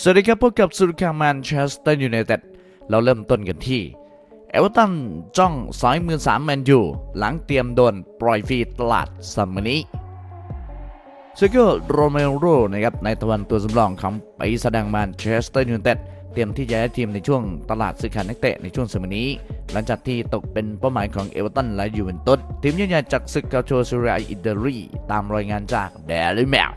สวัสดีครับพบกับสุริคาแมนเชสเตอร์ยูไนเต็ดเราเริ่มต้นกันที่เอเวอร์ตันจ้องสายมือสามแมนยูหลังเตรียมโดนปล่อยฟรีตลาดซัมเมอร์นี้เซโกโรเมโรนะครับในตะวันตัวสำรองของไปแสดงแมนเชสเตอร์ยูไนเต็ดเตรียมที่จะย้ายทีมในช่วงตลาดซื้อขายนักเตะในช่วงซัมเมอร์นี้ หลังจากที่ตกเป็นเป้าหมายของเอเวอร์ตันและยูเวนตุสทีมใหญ่จากศึกกาโชซูเรียอิตาลีตามรายงานจากเดลิแมว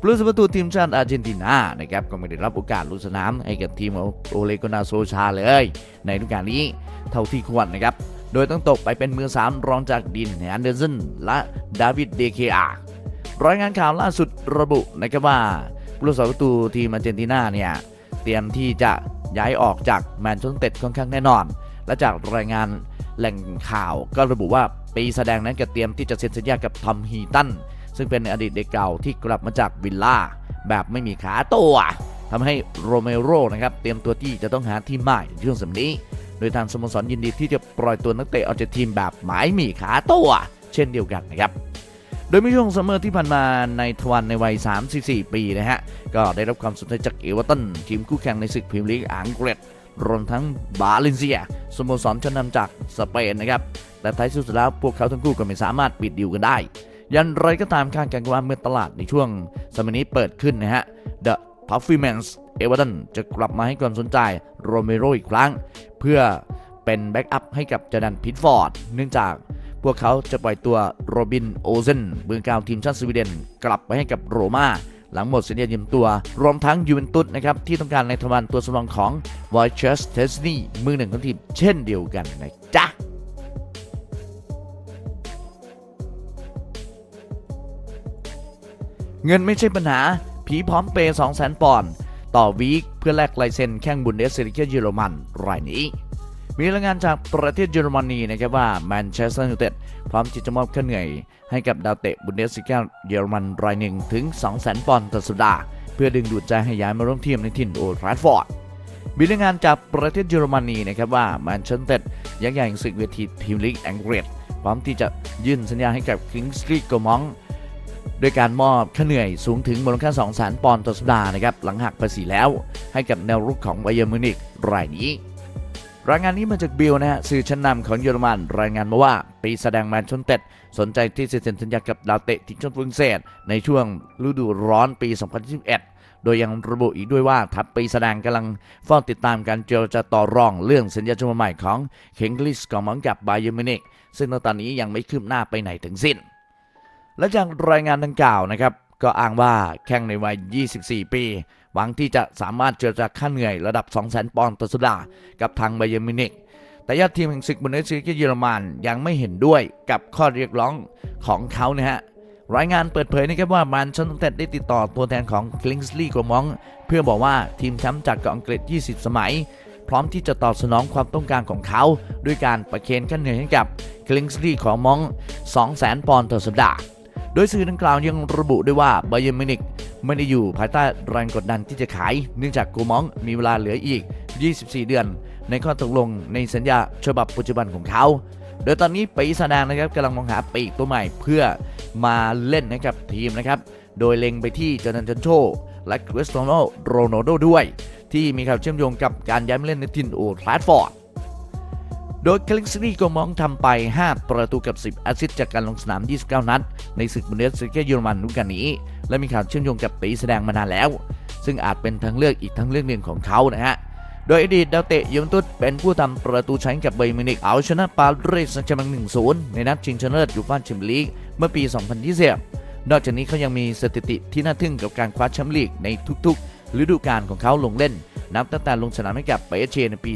ผู้รักประตูทีมชาติอาร์เจนตินานะครับก็ไม่ได้รับโอกาสลงสนามให้กับทีมของโอเลโกนาโซชาเลย ในฤดูกาลนี้เท่าที่ควรนะครับ โดยต้องตกไปเป็นมือ 3 รองจากดินแอนเดอร์สันและดาวิดเดเคอารายงานข่าวล่าสุดระบุนะครับว่าผู้รักษาประตูทีมอาร์เจนตินาเนี่ยเตรียมที่จะย้ายออกจากแมนเชสเตอร์ค่อนข้างแน่นอน และจากรายงานแหล่งข่าวก็ระบุว่าปีแสดงนั้นก็เตรียมที่จะเซ็นสัญญากับทอมฮีตัน ซึ่งเป็นอดีตเด็กเก่าที่กลับมาจากวิลล่าแบบไม่มีขาตัวทำให้โรเมโรนะครับเตรียมตัวที่จะต้องหาทีมใหม่ในช่วงสำนี้ โดยทางสโมสรยินดีที่จะปล่อยตัวนักเตะออกจากทีมแบบหมายมีขาตัวเช่นเดียวกันนะครับโดยในช่วงซัมเมอร์ที่ผ่านมาในทวันในวัย 34 ปีนะฮะ ก็ได้รับความสนใจจากเอเวอร์ตันทีมคู่แข่งในศึกพรีเมียร์ลีกอังกฤษรวมทั้งบาเลนเซียสโมสรชั้นนำจากสเปนนะครับ แต่ท้ายสุดแล้วพวกเขาทั้งคู่ก็ไม่สามารถปิดดีลกันได้ ยันไรก็ตามคาดการณ์ว่าเมื่อตลาดในช่วงสมัยนี้เปิดขึ้นนะฮะ The Puffymans เอเวอร์ตันจะกลับมาให้ความสนใจโรเมโรอีกครั้ง เพื่อเป็นแบ็กอัพให้กับจดันพิทฟอร์ด เนื่องจากพวกเขาจะปล่อยตัวโรบินโอเซนมือกาวทีมชาติสวีเดน กลับไปให้กับโรม่าหลังหมดสัญญายืมตัว รวมทั้งยูเวนตุสนะครับ ที่ต้องการในทวันตัวสำรองของวอยเชสเทสนีมือหนึ่งของทีมเช่นเดียวกันนะจ๊ะ เงินไม่ใช่ปัญหา ผีพร้อมเปย์2 0 0 0 0ปอนด์ต่อวีคเพื่อแลกลายเซ็นแข่งบุนเดสลิกาเยอรมันรายนี้ มีรายงานจากประเทศเยอรมนีนะครับว่าแมนเชสเตอร์ยูไนเต็ดพร้อมที่จะมอบค่าเหนื่อย ให้กับดาวเตะบุนเดสลิกาเยอรมันรายหนึ่งถึง 200,000 ปอนด์ต่อสัปดาห์เพื่อดึงดูดใจให้ย้ายมาร่วมทีมในถิ่นโอลด์แทราฟฟอร์ดมีรายงานจากประเทศเยอรมนีนะครับว่าแมนเชสเตอร์ยักษ์ใหญ่ศึกเวทีพรีเมียร์ลีกอังกฤษพร้อมที่จะยื่นสัญญาให้กับคิงส์ลีกโกมอง ด้วยการมอบค่าเหนื่อยสูงถึงมูลค่า2 0 0 0 0 0ปอนด์ต่อสัปดาห์นะครับหลังหักภาษีแล้ว ให้กับแนวรุกของไบเยอร์มิวนิกรายนี้รายงานนี้มาจากบิลนะฮะสื่อชั้นนำของเยอรมันรายงานมาว่า ปีแสดงแมนชนเต็ด สนใจที่จะเซ็นสัญญากับดาวเตะทีมชาติฝรั่งเศส ในช่วงฤดูร้อนปี 2021 โดยยังระบุอีกด้วยว่าทัพปีแสดงกำลังเฝ้าติดตามการเจรจาต่อรองเรื่องสัญญาฉบับใหม่ของเคงกลิสกองมังกับไบเยอร์มินิกซึ่งตอนนี้ยังไม่คืบหน้าไปไหนทั้งสิ้น และจากรายงานดังกล่าวนะครับ ก็อ้างว่าแข่งในวัย 24 ปี หวังที่จะสามารถเจรจาค่าเหนื่อยระดับ 200,000 ปอนด์ต่อสัปดาห์กับทางไบเยอร์มินิกแต่ญาติทีมแห่งศึกบุนเดสลีกาเยอรมันยังไม่เห็นด้วยกับข้อเรียกร้องของเขานะฮะรายงานเปิดเผยนะครับว่ามันชันเต็ดได้ติดต่อตัวแทนของคลิงส์ลีย์กรมอง เพื่อบอกว่าทีมแชมป์จากเกาะอังกฤษ 20 สมัย พร้อมที่จะตอบสนองความต้องการของเขา ด้วยการประเคนค่าเหนื่อยให้กับคลิงส์ลีย์ของมอง 200,000 ปอนด์ต่อสัปดาห์ ดยสื่อดังกล่าวยังระบุด้วยว่าไบเยนมินิกไม่ได้อยู่ภายใต้แรงกดดันที่จะขาย เนื่องจากกูมองมีเวลาเหลืออีก 24 เดือน ในข้อตกลงในสัญญาฉบับปัจจุบันของเขา โดยตอนนี้ปีแสดงนะครับกำลังมองหาปีกตัวใหม่เพื่อมาเล่นให้กับทีมนะครับ โดยเล็งไปที่จอร์แดนจันโชและคริสโตโนโรนัลโดด้วย ที่มีข่าวเชื่อมโยงกับการย้ายมาเล่นในทินโอลด์แทราฟอร์ด โดยคลิงส์ลีย์ก็มองทำไป 5 ประตูกับ 10แอสซิสต์จากการลงสนาม 29 นัด ในศึกบุนเดสลีกาเยอรมันฤดูกาลนี้ และมีข่าวเชื่อมโยงกับปีแสดงมานานแล้ว ซึ่งอาจเป็นทางเลือกอีกทางเลือกหนึ่งของเขานะฮะโดยอดีตดาวเตะยูเวนตุสเป็นผู้ทำประตูใช้กับไบย์มินิกเอาชนะปารีสแซงต์แชร์แมง1-0 ในนัดชิงชนะเลิศยูฟ่าแชมเปี้ยนลีกเมื่อปี 2020นอกจากนี้เขายังมีสถิติที่น่าทึ่งกับการคว้าแชมป์ลีกในทุกๆ ฤดูกาลของเขาลงเล่น นับตั้งแต่ลงสนามให้กับเปเชในปี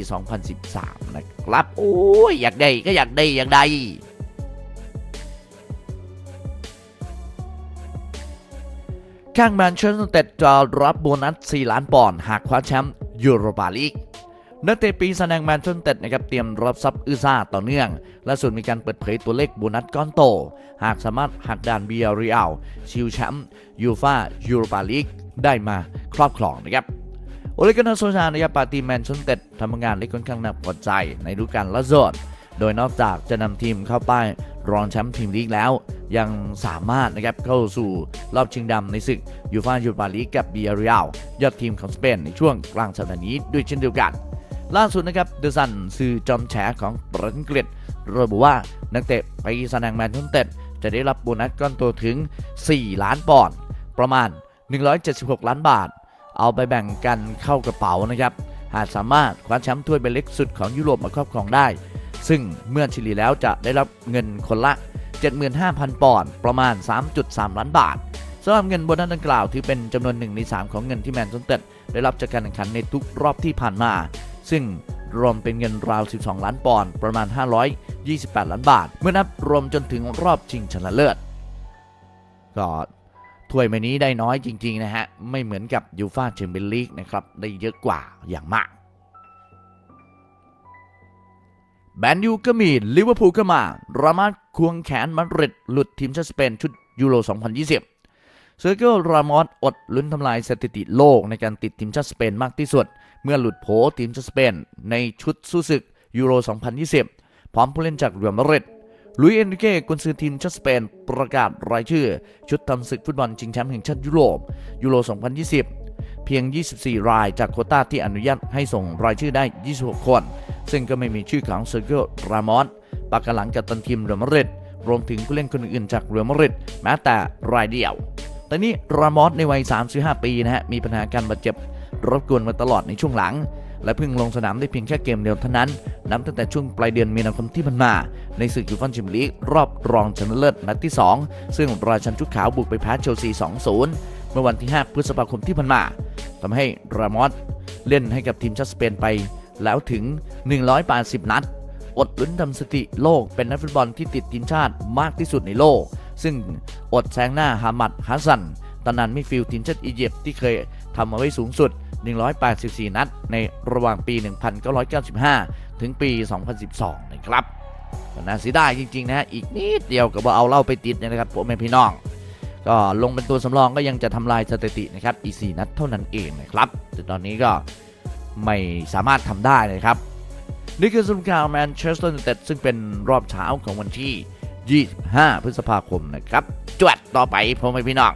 2013 นะครับ โอ้ยอยากได้ก็อยากได้อยากได้ข้างแมนเชสเตอร์ยูไนเต็ดจะรับโบนัส 4 ล้านปอนด์หากคว้าแชมป์ยูโรปาลีกนักเตะปีแสดงแมนเชสเตอร์นเต็ดนะครับเตรียมรับทรัพย์อื้อซ่าต่อเนื่องล่าสุดมีการเปิดเผยตัวเลขโบนัสก้อนโต หากสามารถหักดานเบียริอัลชิวแชมป์ยูฟายูโรปาลีก ได้มาครอบครองนะครับโอเลกันโซชานะครับปาร์ตีแมนชอนเต็ดทำงานได้ค่อนข้างน่าพอใจในฤดูกาลล่าสุดโดยนอกจากจะนำทีมเข้าป้ายรองแชมป์พรีมลีกแล้ว ยังสามารถนะครับเข้าสู่รอบชิงดำในศึกยูฟ่ายูปาลีกกับเบียรียลยอดทีมของสเปนในช่วงกลางสัปดาห์นี้ด้วยเช่นเดียวกัน ล่าสุดนะครับเดอะซันสื่อจอมแฉของประเทศอังกฤษระบุว่านักเตะไปสนามแมนยูไนเต็ดจะได้รับโบนัสก้อนโตถึง 4 ล้านปอนด์ประมาณ 176 ล้านบาท เอาไปแบ่งกันเข้ากระเป๋านะครับ หากสามารถคว้าแชมป์ถ้วยใบเล็กสุดของยุโรปมาครอบครองได้ ซึ่งเมื่อเฉลี่ยแล้วจะได้รับเงินคนละ 75,000 ปอนด์ประมาณ 3.3 ล้านบาทสำหรับเงินโบนัสดังกล่าวถือเป็นจำนวนหนึ่งใน3ของเงินที่แมนยูไนเต็ดได้รับจากการแข่งขันในทุกรอบที่ผ่านมา ซึ่งรวมเป็นเงินราว 12 ล้านปอนด์ประมาณ 528 ล้านบาท เมื่อนับรวมจนถึงรอบชิงชนะเลิศก็ ถ้วยใบนี้ได้น้อยจริง ๆ นะฮะ ไม่เหมือนกับยูฟาแชมเปี้ยนลีกนะครับ ได้เยอะกว่าอย่างมากแมนยูก็มีลิเวอร์พูลก็มารามาดควงแขนมาดริดหลุดทีมชาติสเปนชุดยูโร 2020 เซอร์เกิลรามอสอดลุ้นทำลายสถิติโลกในการติดทีมชาติสเปนมากที่สุด เมื่อหลุดโผทีมชาติสเปนในชุดสู้ศึกยูโร 2020 พร้อมผู้เล่นจากเรอัลมาดริด ลุยเอนริเก้กุนซือทีมชาติสเปน ประกาศรายชื่อ ชุดทำศึกฟุตบอลชิงแชมป์แห่งชาติยุโรปยูโร 2020 เพียง 24 รายจากโคต้าที่อนุญาตให้ส่งรายชื่อได้ 26 คน ซึ่งก็ไม่มีชื่อของเซอร์เกิลรามอสปากหลังกับตันทีมเรอัลมาดริดรวมถึงผู้เล่นคนอื่นจากเรอัลมาดริดแม้แต่รายเดียวแต่นี่รามอสในวัย 35 ปีนะฮะมีปัญหาการบาดเจ็บรบกวนมาตลอดในช่วงหลัง และเพิ่งลงสนามได้เพียงแค่เกมเดียวเท่านั้น นับตั้งแต่ช่วงปลายเดือนมีนาคมที่ผ่านมา ในศึกยูฟ่าแชมเปี้ยนลีกรอบรองชนะเลิศนัดที่ 2 ซึ่งราชันชุดขาวบุกไปแพ้เชลซี 2-0 เมื่อวันที่ 5 พฤษภาคมที่ผ่านมาทำให้รามอสเล่นให้กับทีมชาติสเปนไป แล้วถึง 180 นัด อดลุ้นทำสถิติโลกเป็นนักฟุตบอลที่ติดทีมชาติมากที่สุดในโลก ซึ่งอดแซงหน้าฮามัดฮัสซันตำนานมิดฟิลด์ทีมชาติอียิปต์ที่เคยทำเอาไว้สูงสุด 184 นัด ในระหว่างปี 1995 ถึงปี 2012 นะครับน่าเสียดายจริง ๆ นะฮะ อีกนิดเดียวกับว่าเอาเล่าไปติดเนยนะครับผมแม่พี่น้อง ก็ลงเป็นตัวสำรองก็ยังจะทำลายสถิตินะครับ อีก 4 นัดเท่านั้นเองนะครับ แต่ตอนนี้ก็ไม่สามารถทำได้นะครับ นี่คือสรุปข่าวแมนเชสเตอร์ยูไนเต็ดซึ่งเป็นรอบเช้าของวันที่ 25 พฤษภาคมนะครับ จวดต่อไปผมไม่พี่น้อง